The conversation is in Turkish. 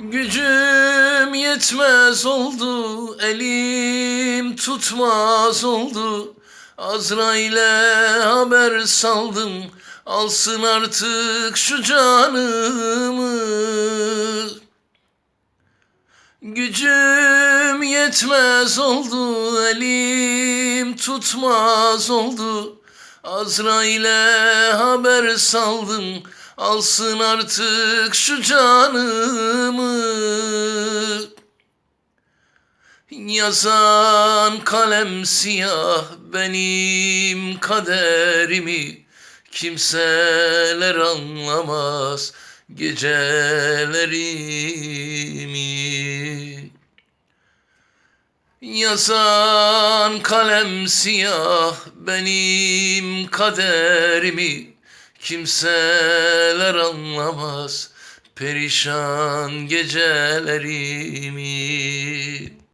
Gücüm yetmez oldu, elim tutmaz oldu. Azrail'e haber saldım, alsın artık şu canımı. Gücüm yetmez oldu, elim tutmaz oldu. Azrail'e haber saldım, alsın artık şu canımı. Yazan kalem siyah benim kaderimi. Kimseler anlamaz gecelerimi. Yazan kalem siyah benim kaderimi Kimseler anlamaz perişan gecelerimi